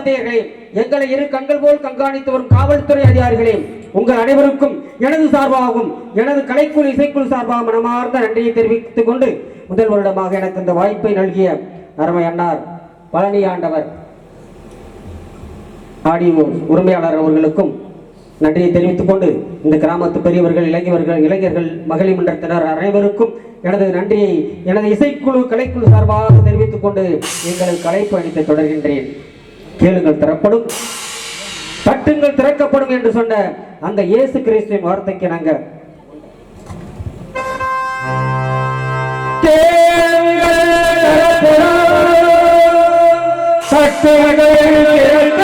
சொந்தக்காரர்களே எங்களை இரு கண்கள் போல் கண்காணித்து வரும் காவல்துறை அதிகாரிகளே உங்கள் அனைவருக்கும் எனது சார்பாகவும் எனது கலைக்குழு இசைக்குழு சார்பாக மனமார்ந்த நன்றியை தெரிவித்துக் கொண்டு முதல் வருடமாக எனக்கு இந்த வாய்ப்பை நல்கிய அருமை அன்னார் பழனி ஆண்டவர் ஆடியோ உரிமையாளர் அவர்களுக்கும் நன்றியை தெரிவித்துக் கொண்டு இந்த கிராமத்து பெரியவர்கள் இளைஞர்கள் இளைஞர்கள் மகளிர் மன்றத்தினர் அனைவருக்கும் எனது நன்றியை எனது இசைக்குழு கலைக்குழு சார்பாக தெரிவித்துக் கொண்டு எங்களது கலைப்பயணத்தை தொடர்கின்றேன். கேளுங்கள் தரப்படும் தட்டுங்கள் திறக்கப்படும் என்று சொன்ன அந்த இயேசு கிறிஸ்துவின் வார்த்தைக்கு நாங்க நிலங்களை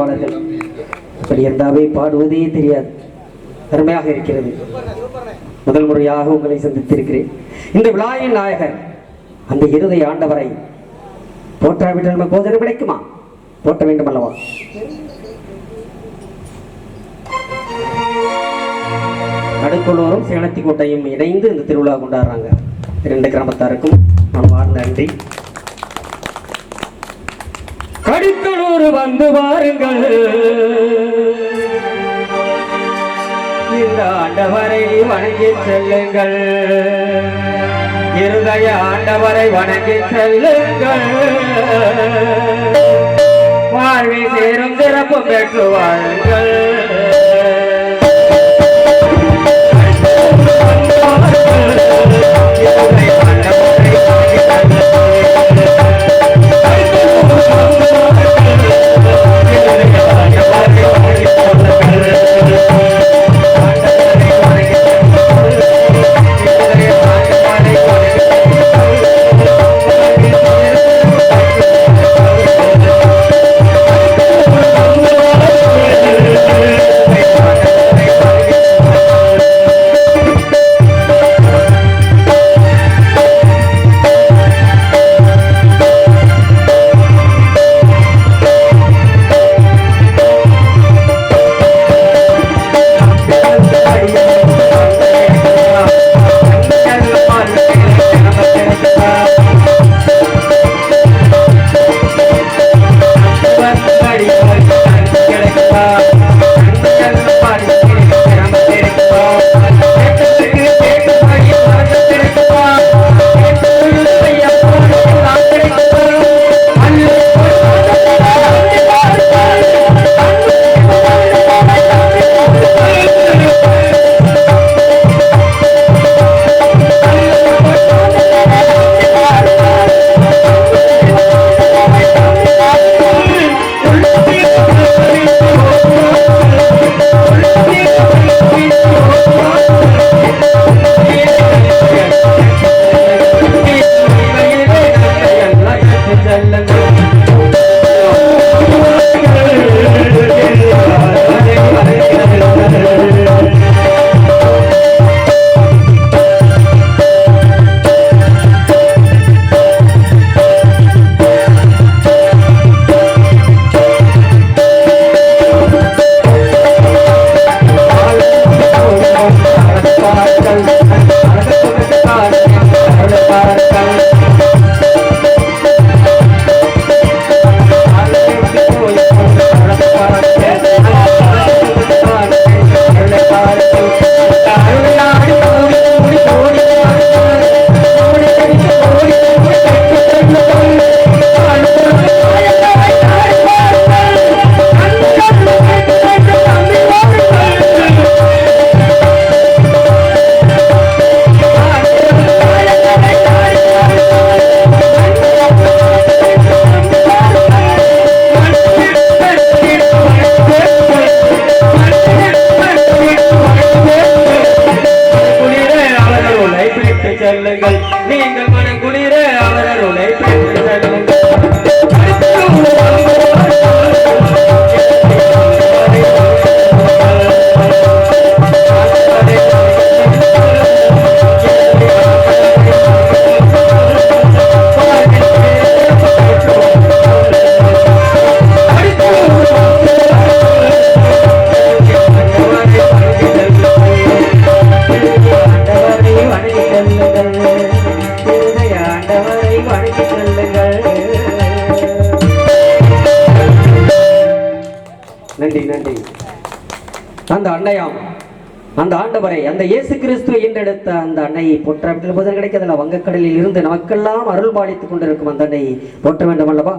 பாடல்கள். அப்படி இருந்தாவே பாடுவதே தெரியாது. அருமையாக இருக்கிறது. முதல் முறையாக உங்களை சந்தித்திருக்கிறேன். இந்த விழாயின் நாயகர் அந்த இருதை ஆண்டவரை போற்றாவிட்டால் நம்ம போதனை கிடைக்குமா போற்ற வேண்டும் அல்லவா நடுக்குள்ளூரும் சேலத்தி கோட்டையும் இணைந்து இந்த திருவிழா கொண்டாடுறாங்க. இரண்டு கிராமத்தாருக்கும் மனமார்ந்த நன்றி. வந்து பாருங்கள் இந்த ஆண்டவரை வணங்கி செல்லுங்கள். இருதய ஆண்டவரை வணங்கி செல்லுங்கள். வாழ்வை சேரும் சிறப்பு பெற்று வாழுங்கள். குளிர அந்த இயேசு கிறிஸ்துவை ஈண்டெடுத்த அந்த அன்னையை போற்ற வேண்டும் போது கிடைக்கதில்ல. வங்கக்கடலில் இருந்து நமக்கெல்லாம் அருள் பாலித்துக் கொண்டிருக்கும் அந்த அன்னையை போற்ற வேண்டும் அல்லவா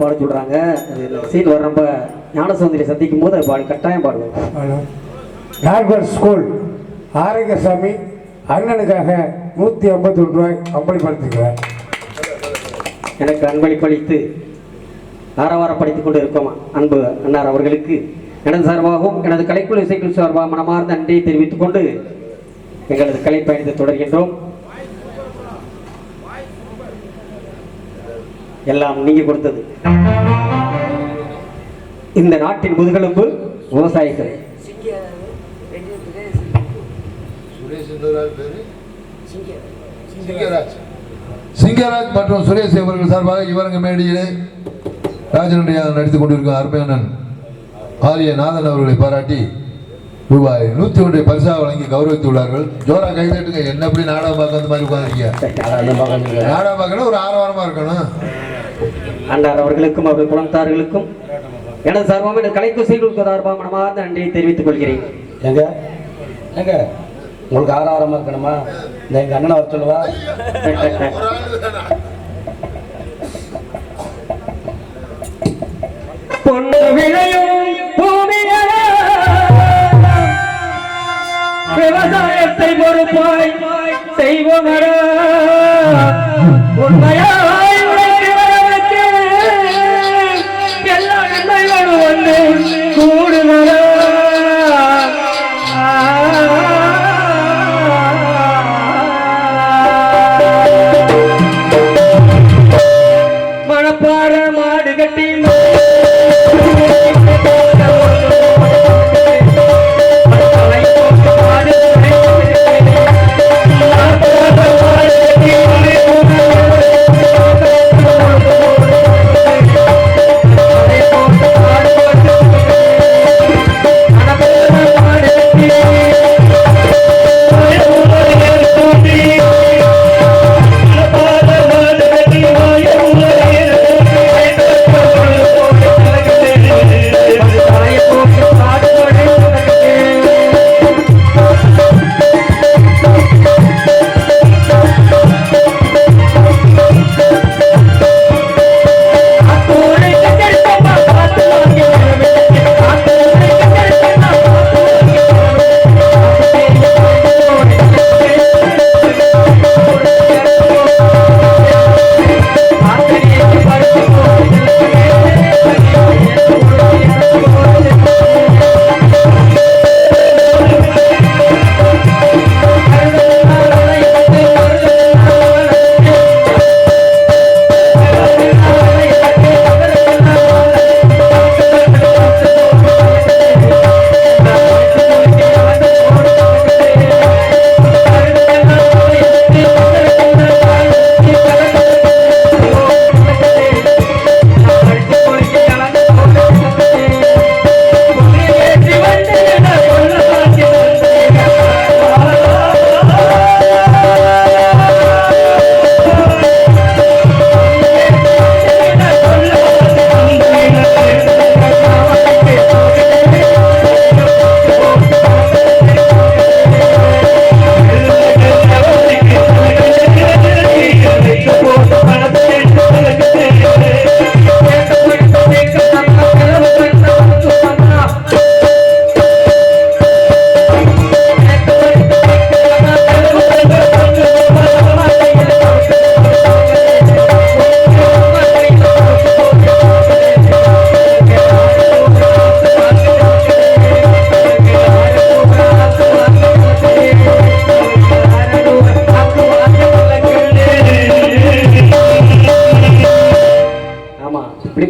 பாட சொல்றாங்க. அது சீன் வர்றப்ப ஞானசுந்தரி சந்திக்கும் போது பாடி கட்டாயம் பாடுவேன் நார்கல் ஸ்கூல் ஆரோக்கியசாமி அண்ணனுக்காக நூற்றி ஐம்பத்தி ஒன்று ரூபாய் அம்பளிப்படுத்திக்கிறேன் எனக்கு அன்பளிப்பளித்து ஆரவாரப்படுத்திக் கொண்டு இருக்கும் அன்பு அன்னார் அவர்களுக்கு. எனது சார்பாகவும் எனது கலைக்குழு இசைக்குழு சார்பாக மனமார்ந்த நன்றியை தெரிவித்துக் கொண்டு எங்களது கலை பயணத்தை தொடர்கின்றோம். எல்லாம் நீங்க கொடுத்தது. இந்த நாட்டின் முதுகெலும்பு விவசாயிகள். சிங்கராஜ். மற்றும் சுரேஷ் அவர்கள் சார்பாக இவரங்க மேடையிலே ராஜனுடைய நடித்துக் கொண்டிருக்கும் அருமையண்ணன் ஆரிய நாதன் அவர்களை பாராட்டி ரூபாய் நூத்தி ஒன்றை பரிசாக வழங்கி கௌரவித்துள்ளார்கள். ஜோரா கைதட்டுங்க. என்ன எப்படி நாடகம் பார்க்க அந்த மாதிரி உட்காந்துருக்கீங்க நாடகம் பார்க்கணும் ஒரு ஆரவாரமா இருக்கணும். அன்னார் அவர்களுக்கும் அவர்கள் குழந்தார்களுக்கும் எனது சார்பாக எனது கலைக்கு இசைக்குழு சார்பாக மனமார்ந்த நன்றியை தெரிவித்துக் கொள்கிறேன். எங்க? எங்க? உங்களுக்கு ஆறாரமா இருக்கணுமா? இந்த எங்க அண்ணனை வர சொல்லுவா? பொண்ணு விளையும் விவசாயத்தை பொறுப்பாய் செய்வோமரா உண்மையாய்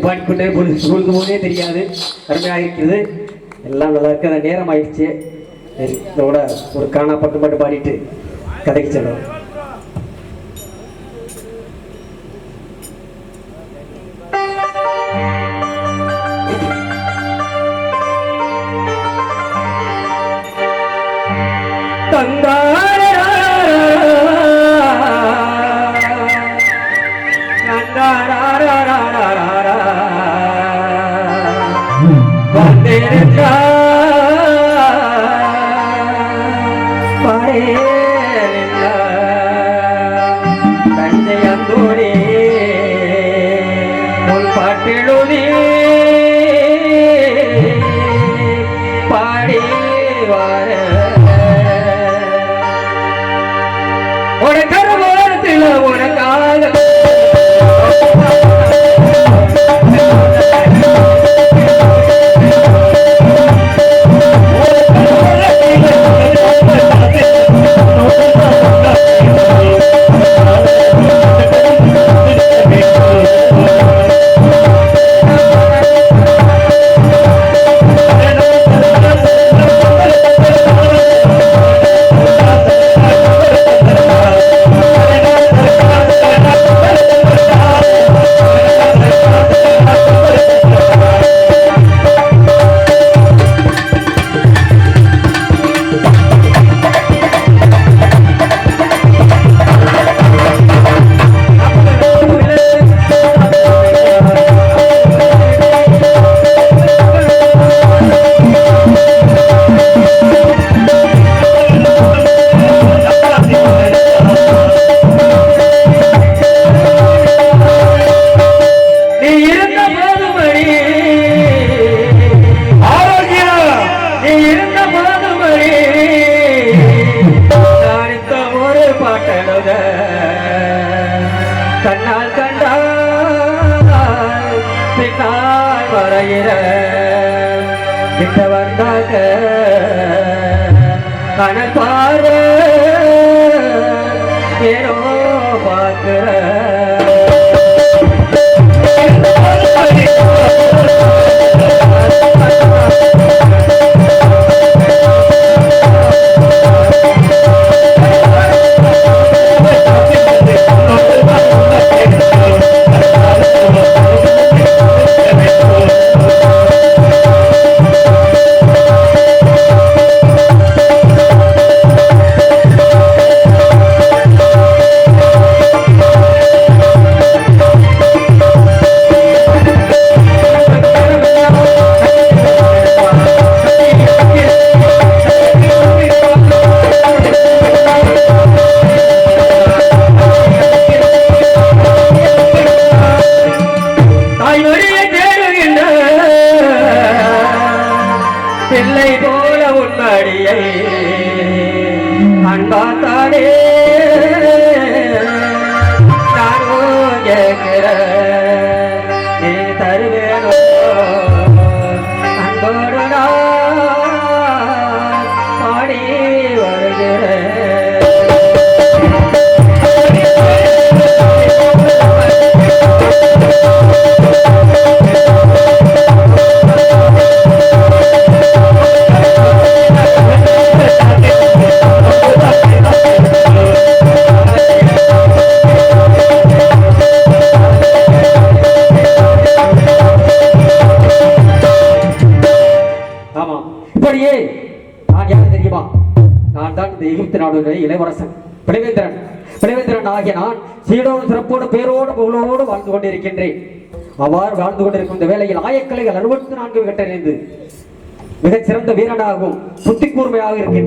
கொண்டே பொழுது பொழுது போதே தெரியாது. அருமையாக இருக்குது. எல்லாம் நல்லா இருக்கு அந்த நேரம் ஆயிடுச்சு. இதோட ஒரு காணா பட்டு பாட்டு பாடிட்டு கதைக்கு செல்லும் எகிப்து நாடுடைய இளவரசன். பிளவேந்திரன். பிளவேந்திரன் ஆகிய நான் சீடோடு சிறப்போடு பேரோடு புகழோடு வாழ்ந்து கொண்டிருக்கின்றேன். அவ்வாறு வாழ்ந்து கொண்டிருக்கும் இந்த வேளையில் ஆயக்கலைகள் அறுபத்தி நான்கு கட்டறிந்து மிகச் சிறந்த வீரனாகவும் புத்தி கூர்மையாக இருக்கின்ற